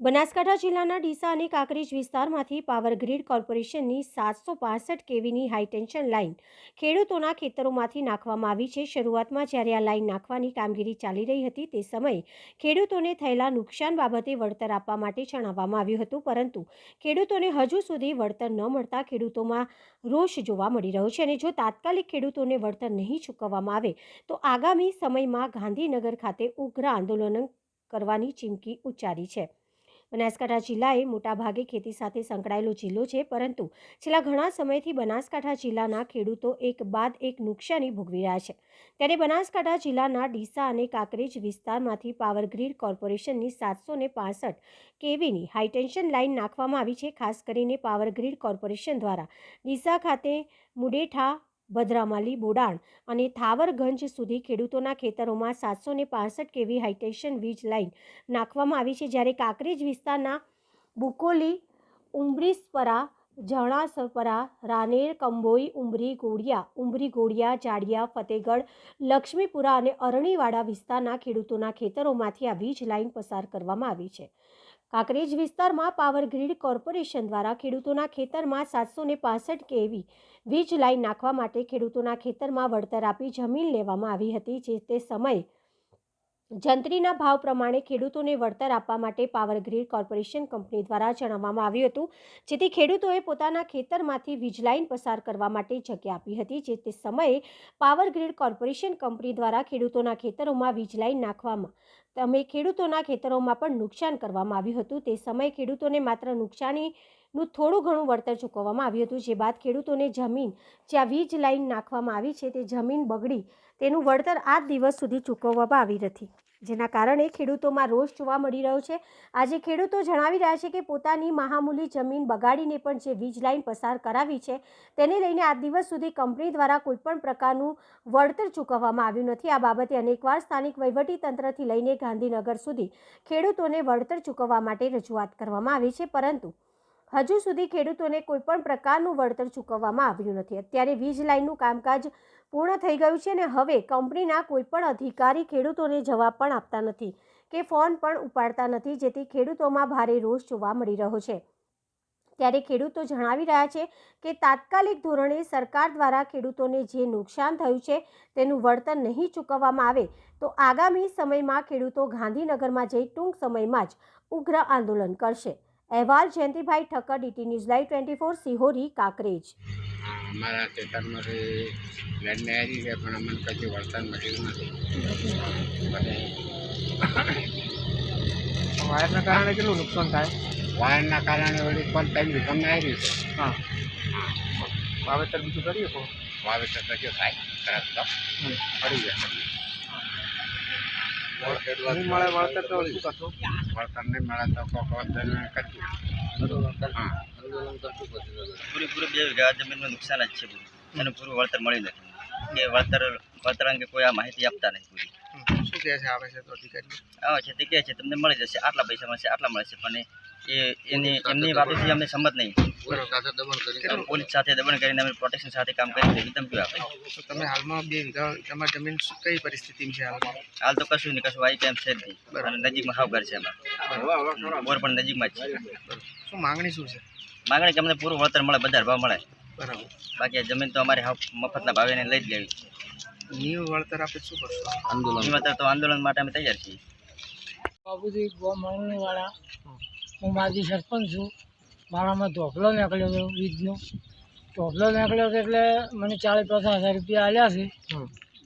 બનાસકાંઠા જિલ્લાના ડીસા અને કાંકરેજ વિસ્તારમાંથી પાવર ગ્રીડ કોર્પોરેશનની સાતસો પાસઠ કેવીની હાઈટેન્શન લાઇન ખેડૂતોના ખેતરોમાંથી નાખવામાં આવી છે. શરૂઆતમાં જ્યારે આ લાઇન નાખવાની કામગીરી ચાલી રહી હતી તે સમયે ખેડૂતોને થયેલા નુકસાન બાબતે વળતર આપવા માટે જણાવવામાં આવ્યું હતું, પરંતુ ખેડૂતોને હજુ સુધી વળતર ન મળતા ખેડૂતોમાં રોષ જોવા મળી રહ્યો છે અને જો તાત્કાલિક ખેડૂતોને વળતર નહીં ચૂકવવામાં આવે તો આગામી સમયમાં ગાંધીનગર ખાતે ઉગ્ર આંદોલન કરવાની ચીમકી ઉચ્ચારી છે. બનાસકાંઠા જિલ્લા એ મોટાભાગે ખેતી સાથે સંકળાયેલો જિલ્લો છે, પરંતુ છેલ્લા ઘણા સમયથી બનાસકાંઠા જિલ્લાના ખેડૂતો એક બાદ એક નુકસાની ભોગવી રહ્યા છે. ત્યારે બનાસકાંઠા જિલ્લાના ડીસા અને કાંકરેજ વિસ્તારમાંથી પાવર ગ્રીડ કોર્પોરેશનની સાતસો ને પાસઠ કેવીની હાઈટેન્શન લાઇન નાખવામાં આવી છે, ખાસ કરીને પાવર ગ્રીડ કોર્પોરેશન દ્વારા. ડીસા ખાતે મુડેઠા ભદ્રામાલી, બોડાણ અને થાવરગંજ સુધી ખેડૂતોના ખેતરોમાં સાતસો ને પાસઠ કેવી હાઇટેશન વીજ લાઇન નાખવામાં આવી છે. જ્યારે કાંકરેજ વિસ્તારના બુકોલી, ઉમરીસપરા જણાસપરા રાનેર, કંબોઈ, ઉમરી ગોળિયા ઉમરી ગોળિયા, જાડિયા, ફતેગઢ, લક્ષ્મીપુરા અને અરણીવાડા વિસ્તારના ખેડૂતોના ખેતરોમાંથી આ વીજ લાઇન પસાર કરવામાં આવી છે. કાંકરેજ વિસ્તારમાં પાવર ગ્રીડ કોર્પોરેશન દ્વારા ખેડૂતોના ખેતરમાં સાતસો ને પાસઠ કેવી વીજ લાઇન નાખવા માટે ખેડૂતોના ખેતરમાં વળતર આપી જમીન લેવામાં આવી હતી જે તે સમયે જંત્રીના ભાવ પ્રમાણે ખેડૂતોને વળતર આપવા માટે પાવર ગ્રીડ કોર્પોરેશન કંપની દ્વારા જણાવવામાં આવ્યું હતું, જેથી ખેડૂતોએ પોતાના ખેતરમાંથી વીજ લાઇન પસાર કરવા માટે જગ્યા આપી હતી, જે તે સમયે પાવર ગ્રીડ કોર્પોરેશન કંપની દ્વારા ખેડૂતોના ખેતરોમાં વીજ લાઇન નાખવામાં, તમે ખેડૂતોના ખેતરોમાં પણ નુકસાન કરવામાં આવ્યું હતું. તે સમયે ખેડૂતોને માત્ર નુકસાનીનું થોડું ઘણું વળતર ચૂકવવામાં આવ્યું હતું, જે બાદ ખેડૂતોને જમીન, જ્યાં વીજ લાઇન નાખવામાં આવી છે, તે જમીન બગડી તેનું વળતર આજ દિવસ સુધી ચૂકવવામાં આવી નથી. જેના કારણે ખેડૂતોમાં રોષ જોવા મળી રહ્યો છે. આજે ખેડૂતો જણાવી રહ્યા છે કે પોતાની મહામૂલી જમીન બગાડીને પણ જે વીજ લાઇન પસાર કરાવી છે, તેને લઈને આજ દિવસ સુધી કંપની દ્વારા કોઈપણ પ્રકારનું વળતર ચૂકવવામાં આવ્યું નથી. આ બાબતે અનેકવાર સ્થાનિક વહીવટીતંત્રથી લઈને ગાંધીનગર સુધી ખેડૂતોને વળતર ચૂકવવા માટે રજૂઆત કરવામાં આવી છે, પરંતુ હજુ સુધી ખેડૂતોને કોઈપણ પ્રકારનું વળતર ચૂકવવામાં આવ્યું નથી. અત્યારે વીજ લાઇનનું કામકાજ પૂર્ણ થઈ ગયું છે અને હવે કંપનીના કોઈપણ અધિકારી ખેડૂતોને જવાબ પણ આપતા નથી કે ફોન પણ ઉપાડતા નથી, જેથી ખેડૂતોમાં ભારે રોષ જોવા મળી રહ્યો છે. ત્યારે ખેડૂતો જણાવી રહ્યા છે કે તાત્કાલિક ધોરણે સરકાર દ્વારા ખેડૂતોને જે નુકસાન થયું છે તેનું વળતર નહીં ચૂકવવામાં આવે, તો આગામી સમયમાં ખેડૂતો ગાંધીનગરમાં જઈ ટૂંક સમયમાં જ ઉગ્ર આંદોલન કરશે. અહેવાલ Jayantibhai Thakkar DT news live twenty four Sihori Kankrej. અમારા ખેતરમાંથી લેન્ડને આવી છે પણ અમને કશું વળતર મળી નથી. વાયરના કારણે કેટલું નુકસાન થાય? વાયરના કારણે વળી પણ ત્રણ વીઘમને આવી છે. હા. વાવેતર બીજું કરી શકો વાવેતર તો જો થાય. ખરાબ તો. પડી જાય. મળે વળતર તો શું કરશો? વળતર નહીં મળે તો કોક વળતર કરશું હા. પૂરેપૂરું બે વીઘા જમીનનું નુકસાન જ છે પૂરું. અને પૂરું વળતર મળી નથી. કે વળતર વળતર અંગે કોઈ આ માહિતી આપતા નહીં પૂરી. શું કહે છે આવે છે તો અધિકારી આવે છે તે કહે છે તમને મળી જશે. આટલા પૈસા મળશે આટલા મળશે પણ એ એની એમની બાબતથી અમને સંમત નહીં. પોલીસ સાથે દબાણ કરીને અમે પ્રોટેક્શન સાથે કામ કરી એકદમ ધમકીઓ આપે તમે હાલમાં બે વીઘા તમારી જમીન કઈ પરિસ્થિતિમાં છે હાલ હાલ તો કશું નહીં કશું વાઈ કેમ્પ છે જ નહીં. અને નજીકમાં હાવ ઘર છે અમારે બોર પણ નજીકમાં જ છે. શું માંગણી શું છે? માંગણી કે અમને પૂરું વળતર મળે બધા ભાવ મળે. બરાબર. બાકી આ જમીન તો અમારે હાવ મફતના ભાવે ને લઈ જ લેવી. નીવ વળતર આપણે શું કરશો? એ વળતર તો આંદોલન માટે અમે તૈયાર છીએ. બાબુજી વાળા હું માજી સરપંચ છું. મારામાં ધોપલો નીકળ્યો હતો વીજનો. ધોપલો નીકળ્યો હતો એટલે મને ચાલીસ પચાસ હજાર રૂપિયા આલ્યા છે.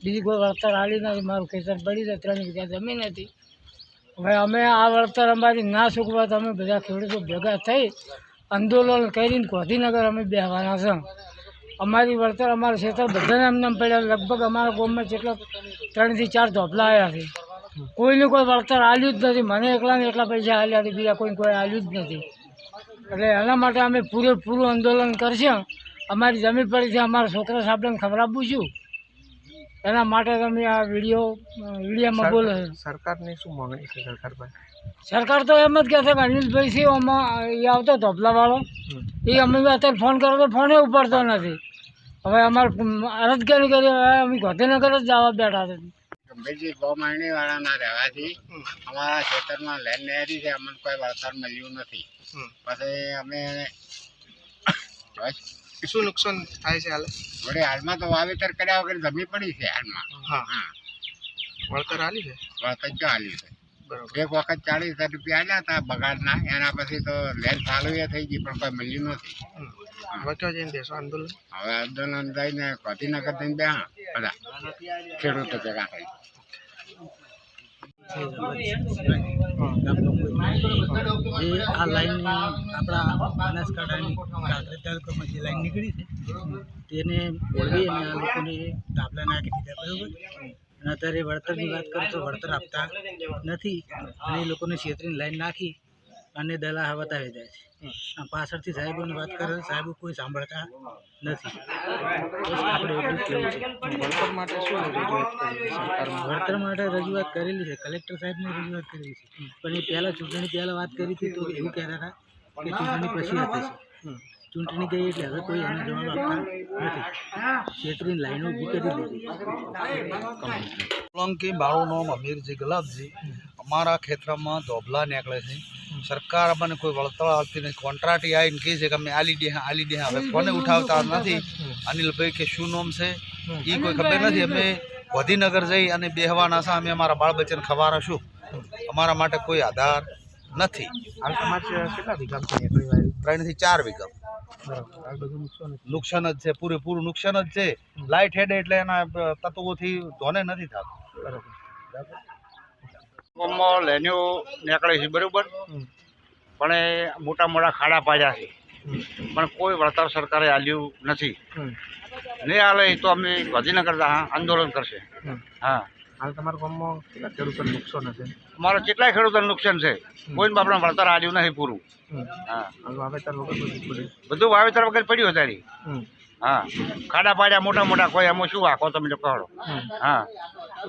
બીજી કોઈ વળતર આલી નથી મારું ખેતર પડી છે ત્રણ વીઘા જમીન હતી. હવે અમે આ વળતર અમારી ના ચૂકવા તો અમે બધા ખેડૂતો ભેગા થઈ આંદોલન કરીને ગાંધીનગર અમે બેહવાના છે. અમારી વળતર અમારા ખેતર બધાને એમને પડ્યા લગભગ અમારા ગામમાં જેટલા ત્રણથી ચાર ધોપલા આવ્યા છે. કોઈને કોઈ વળતર આલ્યું જ નથી. મને એકલાને એટલા પૈસા આલ્યા હતી બીજા કોઈને કોઈ આલ્યું જ નથી. એટલે એના માટે અમે પૂરેપૂરું આંદોલન કરશું. અમારી જમીન પડી છે અમારા છોકરા સાહેબને ખબરાવવું છું. એના માટે તમે આ વીડિયો વિડીયામાં બોલો છો. સરકારની શું માંગણી છે સરકાર પાસે સરકાર તો એમ જ કહે છે કે અનિલભાઈ છે આમાં એ આવતો ધોપલાવાળો એ અમે અત્યારે ફોન કરો તો ફોને ઉપાડતો નથી. હવે અમારે અરજ કરી કરી અમે ગોધીનગર જ જવા બેઠા છે. ગંભીરજી ગૌમાયણીવાળાના રહેવાથી અમારા ખેતરમાં લેન નહેરી છે અમને કોઈ વળતર મળ્યું નથી. પછી અમે શું નુકસાન થાય છે હાલ? વળી હાલમાં તો વાવેતર કર્યા વગર જમી પડી છે હાલમાં. હા. હા વળતર હાલી છે? વળતર ચાલી છે. એક વખત ચાલીસ હજાર રૂપિયા આવ્યા હતા બગાડના એના પછી તો લેન ચાલુ એ થઈ ગઈ પણ કોઈ મળ્યું નથી. હવે જઈને આંદોલન. હવે આંદોલન જઈને ગાંધીનગર થઈને બે બધા. ખેડૂતો ભેગા થઈ જે આ લાઈન આપણા બનાસકાંઠાની કાંકરેજ તાલુકામાં જે લાઈન નીકળી છે, તેને ઓળવી અને આ લોકોને ધાબલા નાખી દીધા બરાબર અને અત્યારે વળતરની વાત કરું તો વળતર આપતા નથી. અને એ લોકોને છેતરીની લાઈન નાખી અને દલા બતાવી જાય છે. પાછળથી સાહેબોની વાત કરે સાહેબો કોઈ સાંભળતા નથી. આપણે એટલું છે. વળતર માટે શું રજૂઆત કરી વળતર માટે રજૂઆત કરેલી છે. કલેક્ટર સાહેબને રજૂઆત કરેલી છે. પણ એ પહેલાં ચૂંટણી પહેલાં વાત કરી હતી તો એવું કહેતા હતા કે ચૂંટણી પછી આપે છે. ચૂંટણી ગઈ એટલે હવે કોઈ એનો જવાબ આપતા નથી. છેતરીને લાઈનો ઊભી કરી દીધી. સોલંકી મારું નામ અમીરજી ગુલાબજી અમારા ખેતરમાં ધોબલા નીકળે છે. સરકાર અમને કોઈ વળતર આપતી નથી. કોન્ટ્રાક્ટી આવીને કહે છે કે અમે આલી દે આલી દે હવે કોને ઉઠાવતા નથી? અનિલભાઈ કે શું નામ છે? એ કોઈ ખબર નથી. અમે વધીનગર જઈ અને બેહવાના છે. અમે અમારા બાળ બચ્ચને ખવારશું અમારા માટે કોઈ આધાર નથી. ત્રણથી ચાર વીઘા. બરોબર. હાલ બધું નુકસાન જ છે. નુકસાન જ છે પૂરેપૂરું નુકસાન જ છે. લાઇટ હેડે એટલે એના તત્વોથી ધોને નથી થતું. બરોબર. ગામમાં લેન્યો નીકળે છે બરોબર? પણ એ મોટા મોટા ખાડા પાડ્યા છે. પણ કોઈ વળતર સરકારે આલ્યું નથી. નહીં આલે તો અમે ગાંધીનગર આંદોલન કરશે. હા. હાલ તમારા ગામમાં કેટલા ખેડૂતોને નુકસાન હશે? અમારે કેટલાય ખેડૂતોને નુકસાન છે. કોઈને આપણે વળતર આલ્યું નથી પૂરું. હા. વાવેતર વગર બધું વાવેતર વગર પડ્યું અત્યારે. હા. ખાડા પાડ્યા મોટા મોટા કોઈ એમાં શું આખો તમે લોકો કહો હા.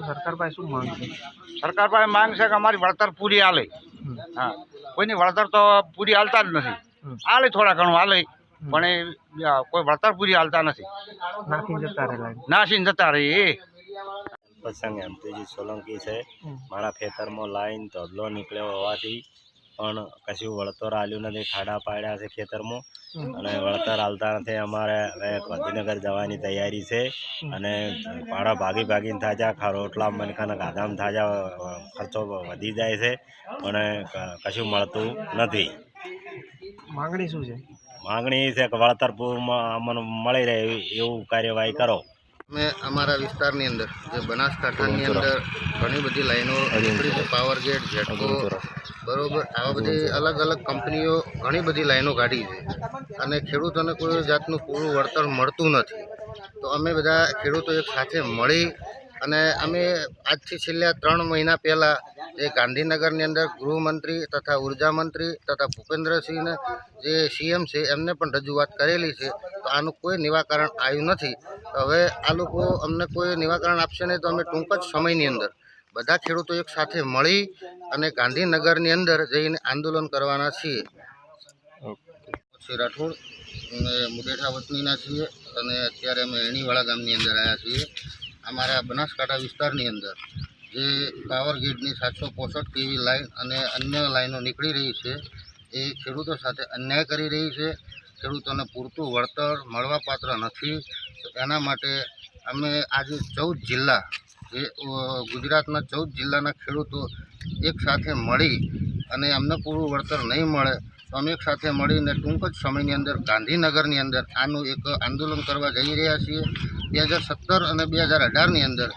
સરકાર પાસે શું માંગ છે? સરકાર પાસે માંગ છે કે અમારી વળતર પૂરી આલે. હા. કોઈની વળતર તો પૂરી હાલતા જ નથી. આલે થોડા ઘણું હાલે પણ એ કોઈ વળતર પૂરી હાલતા નથી. નાસીને જતા રહી એ. પ્રસંગ એમ તેજી સોલંકી છે. મારા ખેતરમાં લાઈન ધોબલો નીકળ્યો હોવાથી પણ કશું વળતર આલ્યું નથી. ખાડા પાડ્યા છે ખેતરમાં. અને વળતર હાલતા નથી. અમારે હવે ગાંધીનગર જવાની તૈયારી છે. અને પાડા ભાગી ભાગીને થાય ખા રોટલા મનખાના ગાધામ થાય ખર્ચો વધી જાય છે. પણ કશું મળતું નથી. માંગણી શું છે? માગણી છે કે વળતર અમને મળી રહે એવું કાર્યવાહી કરો. અમે અમારા વિસ્તારની અંદર જે બનાસકાંઠાની અંદર ઘણી બધી લાઈનો પાવર ગેટ જેટકો બરોબર, આવા બધી અલગ અલગ કંપનીઓ ઘણી બધી લાઈનો કાઢી છે. અને ખેડૂતોને કોઈ જાતનું પૂરું વળતર મળતું નથી. તો અમે બધા ખેડૂતો એક સાથે મળી અને અમે આજથી છેલ્લા ત્રણ મહિના પહેલાં જે ગાંધીનગરની અંદર ગૃહમંત્રી તથા ઊર્જા મંત્રી તથા ભૂપેન્દ્રસિંહને જે સીએમ છે, એમને પણ રજૂઆત કરેલી છે. તો આનું કોઈ નિવાકરણ આવ્યું નથી. હવે આ લોકો અમને કોઈ નિવાકરણ આપશે નહીં તો અમે ટૂંક જ સમયની અંદર બધા ખેડૂતો એક સાથે મળી અને ગાંધીનગરની અંદર જઈને આંદોલન કરવાના છીએ. શ્રી રાઠોડ અમે મુદેઠા વતનીના છીએ અને અત્યારે અમે એણીવાળા ગામની અંદર આવ્યા છીએ. અમારા બનાસકાંઠા વિસ્તારની અંદર જે પાવર ગ્રીડની સાતસો પોસઠ કેવી લાઇન અને અન્ય લાઈનો નીકળી રહી છે એ ખેડૂતો સાથે અન્યાય કરી રહી છે. ખેડૂતોને પૂરતું વળતર મળવાપાત્ર નથી. તો એના માટે અમે આજે ચૌદ જિલ્લા ગુજરાતના ચૌદ જિલ્લાના ખેડૂતો એક સાથે મળી અને અમને પૂરું વળતર નહીં મળે, તો અમે એક સાથે મળીને ટૂંક જ સમયની અંદર ગાંધીનગરની અંદર આનું એક આંદોલન કરવા જઈ રહ્યા છીએ. બે હજાર સત્તર અને બે હજાર અઢારની અંદર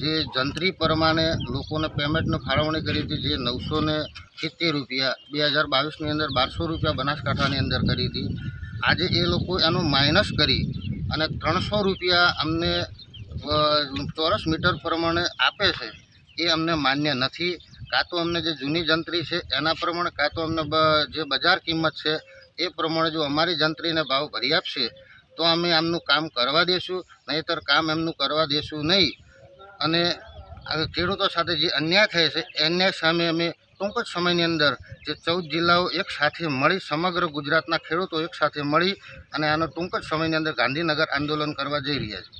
જે જંત્રી પરમાણે લોકોને પેમેન્ટની ફાળવણી કરી હતી, જે નવસો ને સિત્તેર રૂપિયા, બે હજાર બાવીસની અંદર બારસો રૂપિયા બનાસકાંઠાની અંદર કરી હતી. આજે એ લોકો એનું માઇનસ કરી અને ત્રણસો રૂપિયા અમને ચોરસ મીટર પ્રમાણે આપે છે, એ અમને માન્ય નથી. કાં તો અમને જે જૂની જંત્રી છે, એના પ્રમાણે, કાં તો અમને જે બજાર કિંમત છે, એ પ્રમાણે જો અમારી જંત્રીને ભાવ ભરી આપશે, તો અમે આમનું કામ કરવા દેશું, નહીંતર કામ એમનું કરવા દેશું નહીં. અને ખેડૂતો સાથે જે અન્યાય થાય છે અન્યાય સામે અમે ટૂંક જ સમયની અંદર જે ચૌદ જિલ્લાઓ એક સાથે મળી, સમગ્ર ગુજરાતના ખેડૂતો એક સાથે મળી અને આનો ટૂંક જ સમયની અંદર ગાંધીનગર આંદોલન કરવા જઈ રહ્યા છે.